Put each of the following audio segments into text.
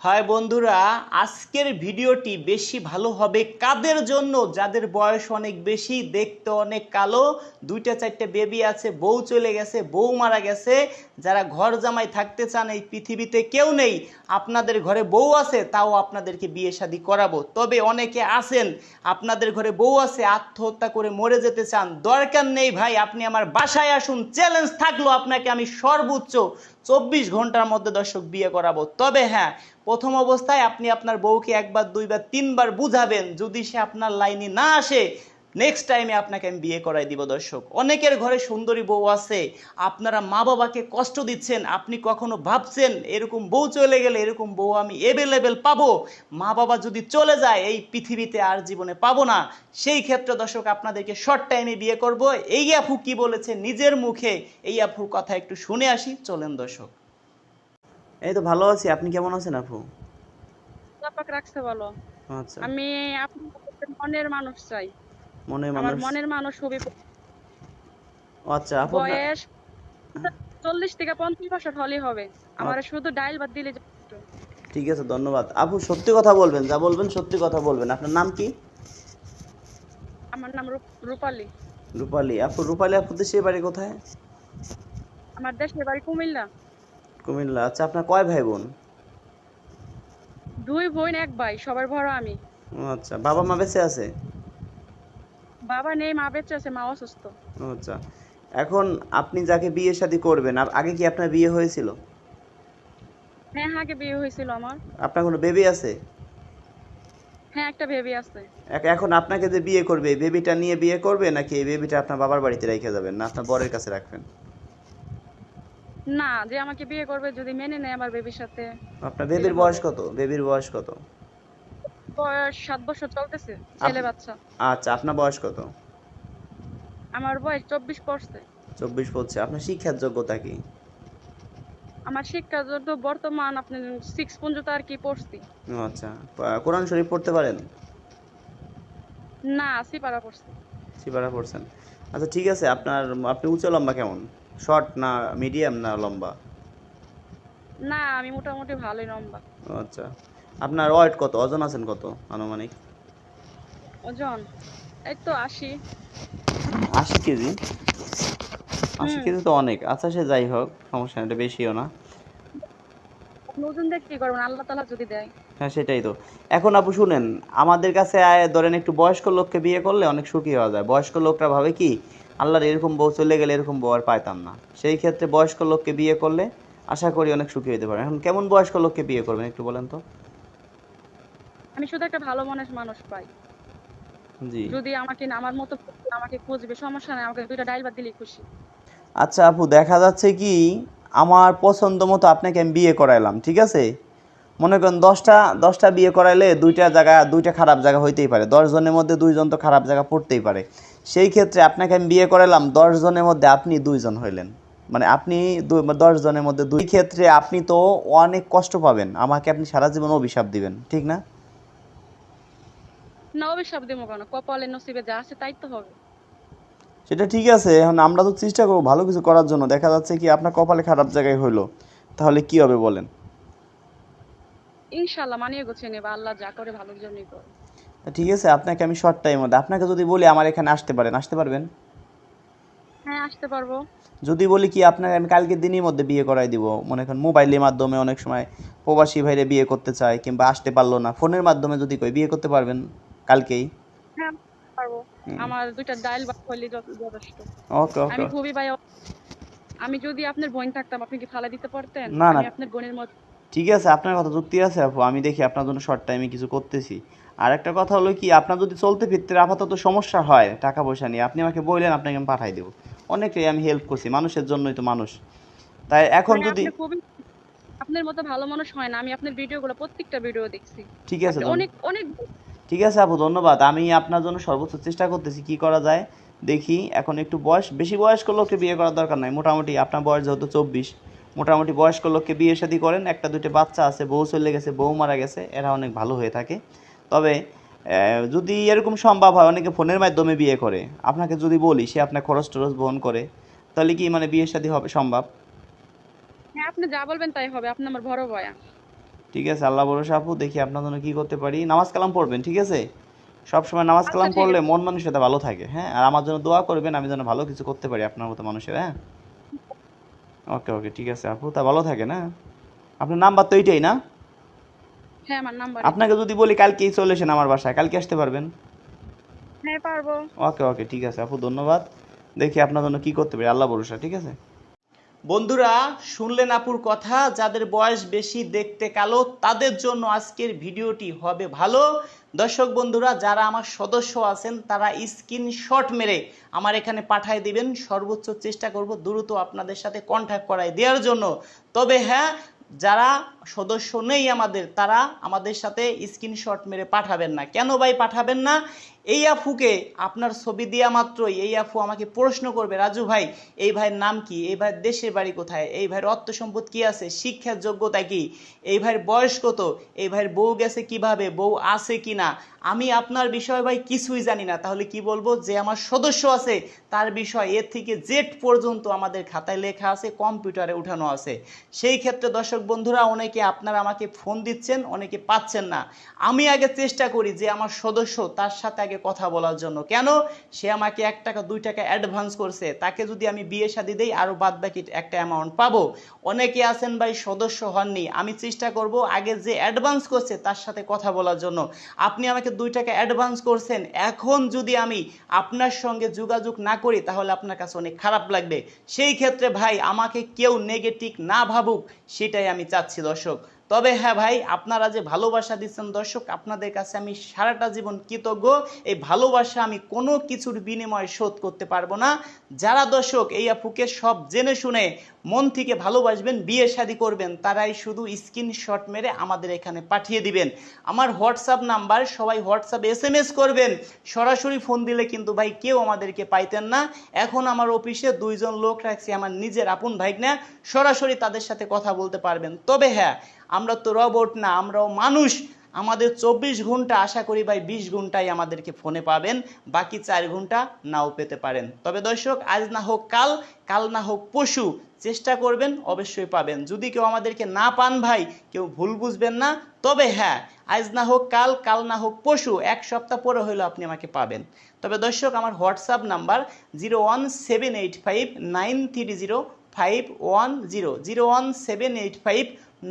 High বন্ধুরা, আজকের ভিডিওটি বেশি ভালো হবে কাদের জন্য? যাদের বয়স অনেক বেশি, দেখতে অনেক কালো, দুইটা চারটে বেবি আছে, বউ চলে গেছে, বউ মারা গেছে। যারা ঘর জামাই থাকতে চান এই পৃথিবীতে কেউ নেই, আপনাদের ঘরে বউ আছে, তাও আপনাদেরকে বিয়ে শাদী করাবো। তবে অনেকে আছেন, আপনাদের ঘরে বউ আছে, আত্মহত্যা করে মরে যেতে চান। দরকার নেই ভাই, আপনি আমার বাসায় আসুন চ্যালেঞ্জ থাকল আপনাকে আমি সর্বোচ্চ চব্বিশ ঘণ্টার মধ্যে দর্শক বিয়ে করাবো। তবে হ্যাঁ প্রথম অবস্থায় আপনি আপনার বউকে একবার, দুইবার, তিনবার বুঝাবেন। যদি সে আপনার লাইনে না আসে নেক্সট টাইমে আপনাকে আমি বিয়ে করাই দিব দর্শক। অনেকের ঘরে সুন্দরী বউ আছে, আপনারা মা বাবাকে কষ্ট দিচ্ছেন, আপনি কখনো ভাবছেন, এরকম বউ চলে গেলে এরকম বউ আমি এভেলেবেল পাবো? মা বাবা যদি চলে যায়, এই পৃথিবীতে আর জীবনে পাবো না। সেই ক্ষেত্রে দর্শক, আপনাদেরকে শর্ট টাইমে বিয়ে করব। এই আফু কি বলেছে? নিজের মুখে এই আপুর কথা একটু শুনে আসি। চলেন দর্শক। এই তো ভালো আছি। আপনি কেমন আছেন আপু? চাপাক রাখতে বলো আচ্ছা। আমি আপনার মনের মানুষ চাই। মনে আমার মনের মানুষ খুবই আচ্ছা আপু বয়স চল্লিশ থেকে পঞ্চাশ বছর হলেই হবে। আমার শুধু ডাইল বাদ দিলে ঠিক আছে ধন্যবাদ। আপু সত্যি কথা বলবেন যা বলবেন সত্যি কথা বলবেন। আপনার নাম কি? আমার নাম রূপ- রূপালী। রূপালী। আপু রূপালী আপু দেশের বাড়ি কোথায়? আমার দেশের বাড়ি কুমিল্লা। কুমিল্লা। আচ্ছা আপনার কয় ভাই বোন দুই বোন এক ভাই সবার বড় আমি। ও আচ্ছা বাবা মা বেঁচে আছে? বাবা নেই মা বেঁচে আছে মা অসুস্থ। আচ্ছা এখন আপনি যাকে বিয়ে শাদী করবেন আপ- আগে কি আপনার বিয়ে হয়েছিল? হ্যাঁ আগে বিয়ে হয়েছিল আমার। আপনার কোনো বেবি আছে? হ্যাঁ একটা বেবি আছে। এখন আপনাকে যে বিয়ে করবে বেবিটা নিয়ে বিয়ে করবে নাকি এই বেবিটা আপনার বাবার বাড়িতে রেখে যাবেন না আপনার বরের কাছে রাখবেন? না যে আমাকে বিয়ে করবে যদি মেনে নেয় আমার বেবির সাথে। আপনার বেবির বয়স কত? বেবির বয়স কত? বয়স সাত বছর চলতেছে ছেলে বাচ্চা। আচ্ছা আপনার বয়স কত? আমার বয়স চব্বিশ পড়ছে। চব্বিশ পড়ছে। আপনার শিক্ষার যোগ্যতা কি? আমার শিক্ষা যত বর্তমান আপনি সিক্স পর্যন্ত আর কি পড়ছি। ও আচ্ছা। কোরআন শরীফ পড়তে পারেন? না সিপাড়া পড়ছি। সিপারা পড়ছেন। আচ্ছা ঠিক আছে। আপনার আপনি উঁচু লম্বা কেমন? শর্ট না মিডিয়াম না লম্বা? না আমি মোটামুটি ভালোই লম্বা। আচ্ছা। আপনার ওয়েট কত? ওজন আছেন কত আনুমানিক? ওজন? এই তো আশি। আশি কেজি? আশি হুম। কেজি তো অনেক। আচ্ছা সে যাই হোক সমস্যা নেই, এটা বেশিও না। ওজন দেখে কি করবেন? আল্লাহ তালা যদি দেয়। হ্যাঁ সেটাই তো। এখন আপু শুনেন আমাদের কাছে ধরেন একটু বয়স্ক লোককে বিয়ে করলে অনেক সুখী হওয়া যায়। বয়স্ক লোকরা ভাবে কি আল্লাহর এরকম বউ চলে গেলে এরকম বউ আর পাইতাম না। সেই ক্ষেত্রে বয়স্ক লোককে বিয়ে করলে আশা করি অনেক সুখী হতে পারে এখন কেমন বয়স্ক লোককে বিয়ে করবেন একটু বলেন তো? আমি শুধু একটা ভালো মনের মানুষ পাই। জি। যদি আমাকে আমার মতো আমাকে খুঁজবে সমস্যা নাই আমাকে দুইটা ডাইল বাদ দিলেই খুশি। আচ্ছা আপু দেখা যাচ্ছে কি আমার পছন্দ মতো আপনাকে আমি বিয়ে করাইলাম ঠিক আছে? মনে করেন দশটা দশটা বিয়ে করাইলে দুইটা জায়গা দুইটা খারাপ জায়গা হইতেই পারে। দশ জনের মধ্যে দুইজন তো খারাপ জায়গা পড়তেই পারে। সেই ক্ষেত্রে আপনাকে আমি বিয়ে করাইলাম দশ জনের মধ্যে আপনি দুইজন হইলেন। মানে আপনি দুই দশ জনের মধ্যে দুই। ক্ষেত্রে আপনি তো অনেক কষ্ট পাবেন। আমাকে আপনি সারা জীবন অভিশাপ দিবেন ঠিক না? না অভিশাপ দেবো কেন? কপালে নসিবে যা আছে তাই তো হবে। সেটা ঠিক আছে এখন আমরা তো চেষ্টা করব ভালো কিছু করার জন্য। দেখা যাচ্ছে কি আপনার কপালে খারাপ জায়গায় হইল। তাহলে কি হবে বলেন? ইনশাল্লাহ মানিয়ে গুছিয়ে নেবে আল্লাহ যা করে ভালোর জন্যই করে। ঠিক আছে আপনাকে আমি শর্ট টাইম মধ্যে আপনাকে যদি বলি আমার এখানে আসতে পারেন আসতে পারবেন? হ্যাঁ আসতে পারব। যদি বলি কি আপনাকে আমি কালকের দিনের মধ্যে বিয়ে করাই দিব মনে করেন মোবাইলের মাধ্যমে অনেক সময় প্রবাসী ভাইরে বিয়ে করতে চায় কিংবা আসতে পারল না ফোনের মাধ্যমে যদি কই বিয়ে করতে পারবেন কালকেই? হ্যাঁ পারব। আমার দুইটা ডাইল বাদ করলে যথেষ্ট। ওকে ওকে। আমি খুবই ভাই আমি যদি আপনার বোন থাকতাম আপনি কি ফালা দিতে পারতেন? না, না। আপনার বোনের মতো ঠিক আছে আপনার কথা যুক্তি আছে আপু আমি দেখি আপনার জন্য শর্ট টাইমে কিছু করতেছি। আর একটা কথা হলো কি আপনার যদি চলতে ফিরতে আপাতত সমস্যা হয় টাকা পয়সা নিয়ে আপনি আমাকে বললেন আপনাকে আমি পাঠাই দেবো। অনেকেই আমি হেল্প করছি মানুষের জন্যই তো মানুষ। তাই এখন মানে যদি আপনার মতো ভালো মানুষ হয় না আমি আপনার ভিডিওগুলো প্রত্যেকটা ভিডিও দেখছি। ঠিক আছে অনেক অনেক ঠিক আছে আপু ধন্যবাদ। আমি আপনার জন্য সর্বোচ্চ চেষ্টা করতেছি কি করা যায় দেখি। এখন একটু বয়স বেশি বয়স্ক লোককে বিয়ে করার দরকার নাই মোটামুটি আপনার বয়স যেহেতু চব্বিশ। মোটামুটি বয়স্ক লোককে বিয়ে শাদী করেন একটা দুটো বাচ্চা আছে বউ চলে গেছে বউ মারা গেছে এরা অনেক ভালো হয়ে থাকে। তবে যদি এরকম সম্ভব হয় অনেকে ফোনের মাধ্যমে বিয়ে করে। আপনাকে যদি বলি সে আপনার খরচ টরচ বহন করে তাহলে কি মানে বিয়ে শাদী হবে সম্ভব? হ্যাঁ আপনি যা বলবেন তাই হবে আপনি আমার বড় ভয়া। ঠিক আছে আল্লাহ ভরসা আপু দেখি আপনার জন্য কি করতে পারি। নামাজ কালাম পড়বেন ঠিক আছে? সব সময় নামাজ কালাম আচ্ছা, পড়লে মন মানুষের সাথে ভালো থাকে হ্যাঁ? আর আমার জন্য দোয়া করবেন আমি যেন ভালো কিছু করতে পারি আপনার মতো মানুষের হ্যাঁ? ওকে ওকে ঠিক আছে আপু। তা ভালো থাকে না আপনার নাম্বার তো এইটাই না? হ্যাঁ আমার নাম্বার আপনাকে যদি বলি কালকেই চলে এসেন আমার বাসায় কালকে আসতে পারবেন? হ্যাঁ পারব। ওকে ওকে ঠিক আছে আপু ধন্যবাদ। দেখি আপনার জন্য কি করতে পারি আল্লাহ ভরসা ঠিক আছে? বন্ধুরা শুনলেন আপুর কথা যাদের বয়স বেশি দেখতে কালো তাদের জন্য আজকের ভিডিওটি হবে ভালো। দর্শক বন্ধুরা, যারা আমার সদস্য আছেন, তারা স্ক্রিনশট মেরে আমার এখানে পাঠায় দিবেন। সর্বোচ্চ চেষ্টা করব দ্রুত আপনাদের সাথে কন্ট্যাক্ট করায় দেওয়ার জন্য। তবে হ্যাঁ যারা সদস্য নেই আমাদের, তারা আমাদের সাথে স্ক্রিনশট মেরে পাঠাবেন না। কেন ভাই পাঠাবেন না? এই আফুকে আপনার ছবি দেওয়া মাত্রই এই আফু আমাকে প্রশ্ন করবে, রাজু ভাই, এই ভাইয়ের নাম কি? এই ভাইয়ের দেশের বাড়ি কোথায়? এই ভাইয়ের অর্থ সম্পদ কি আছে? শিক্ষার যোগ্যতা কি? এই ভাইয়ের বয়স কত? এই ভাইয়ের বউ গেছে কীভাবে? বউ আছে কি না আমি আপনার বিষয়ে ভাই কিছুই জানি না। তাহলে কি বলব? যে আমার সদস্য আছে, তার বিষয় এর থেকে জেড পর্যন্ত আমাদের খাতায় লেখা আছে, কম্পিউটারে উঠানো আছে। সেই ক্ষেত্রে দর্শক বন্ধুরা, অনেকে আপনারা আমাকে ফোন দিচ্ছেন, অনেকে পাচ্ছেন না। আমি আগে চেষ্টা করি যে আমার সদস্য তার সাথে আগে কথা বলার জন্য। কেন? সে আমাকে এক টাকা, দুই টাকা অ্যাডভান্স করছে। তাকে যদি আমি বিয়ে শাদি দিই আরও বাদ বাকি একটা অ্যামাউন্ট পাবো। অনেকে আছেন ভাই, সদস্য হননি। আমি চেষ্টা করব আগে যে অ্যাডভান্স করছে, তার সাথে কথা বলার জন্য। আপনি আমাকে দুই টাকা অ্যাডভান্স করছেন। এখন যদি আমি আপনার সঙ্গে যোগাযোগ না করি, তাহলে আপনার কাছে অনেক খারাপ লাগবে। সেই ক্ষেত্রে ভাই, আমাকে কেউ নেগেটিভ না ভাবুক, সেটাই আমি চাচ্ছি, দর্শক। তবে হ্যাঁ ভাই, আপনারা যে ভালোবাসা দিচ্ছেন দর্শক, আপনাদের কাছে আমি সারাটা জীবন কৃতজ্ঞ। এই ভালোবাসা আমি কোনো কিছুর বিনিময়ে শোধ করতে পারব না। যারা দর্শক, এই আপুকে সব জেনে শুনে মন থেকে ভালোবাসবেন, বিয়ে শাদি করবেন, তারাই শুধু স্ক্রিনশট মেরে আমাদের এখানে পাঠিয়ে দিবেন। আমার হোয়াটসঅ্যাপ নাম্বার, সবাই হোয়াটসঅ্যাপ এস এম এস করবেন। সরাসরি ফোন দিলে কিন্তু ভাই কেউ আমাদেরকে পাইতেন না। এখন আমার অফিসে দুইজন লোক রাখছি, আমার নিজের আপন ভাইগনা। সরাসরি তাদের সাথে কথা বলতে পারবেন। তবে হ্যাঁ আমরা তো রবট না, আমরাও মানুষ। আমাদের চব্বিশ ঘণ্টা আশা করি ভাই বিশ ঘন্টায় আমাদেরকে ফোনে পাবেন, বাকি চার ঘণ্টা নাও পেতে পারেন। তবে দর্শক, আজ না হোক কাল কাল না হোক পশু চেষ্টা করবেন, অবশ্যই পাবেন। যদি কেউ আমাদেরকে না পান ভাই, কেউ ভুল বুঝবেন না, তবে হ্যাঁ আজ না হোক কাল কাল না হোক পশু এক সপ্তাহ পরে হলেও আপনি আমাকে পাবেন। তবে দর্শক, আমার WhatsApp number zero one seven eight five nine three zero five one zero zero one seven eight five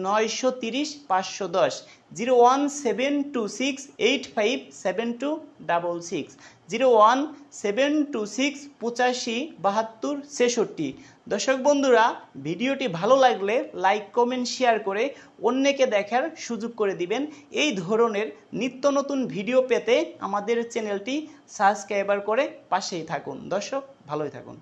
নয়শো তিরিশ পাঁচশো দশ zero one seven two six eight five seven two double six zero one seven two six পঁচাশি বাহাত্তর ছেষট্টি। দর্শক বন্ধুরা, ভিডিওটি ভালো লাগলে লাইক কমেন্ট শেয়ার করে অন্যকে দেখার সুযোগ করে দিবেন। এই ধরনের নিত্য নতুন ভিডিও পেতে আমাদের চ্যানেলটি সাবস্ক্রাইবার করে পাশেই থাকুন। দর্শক, ভালোই থাকুন।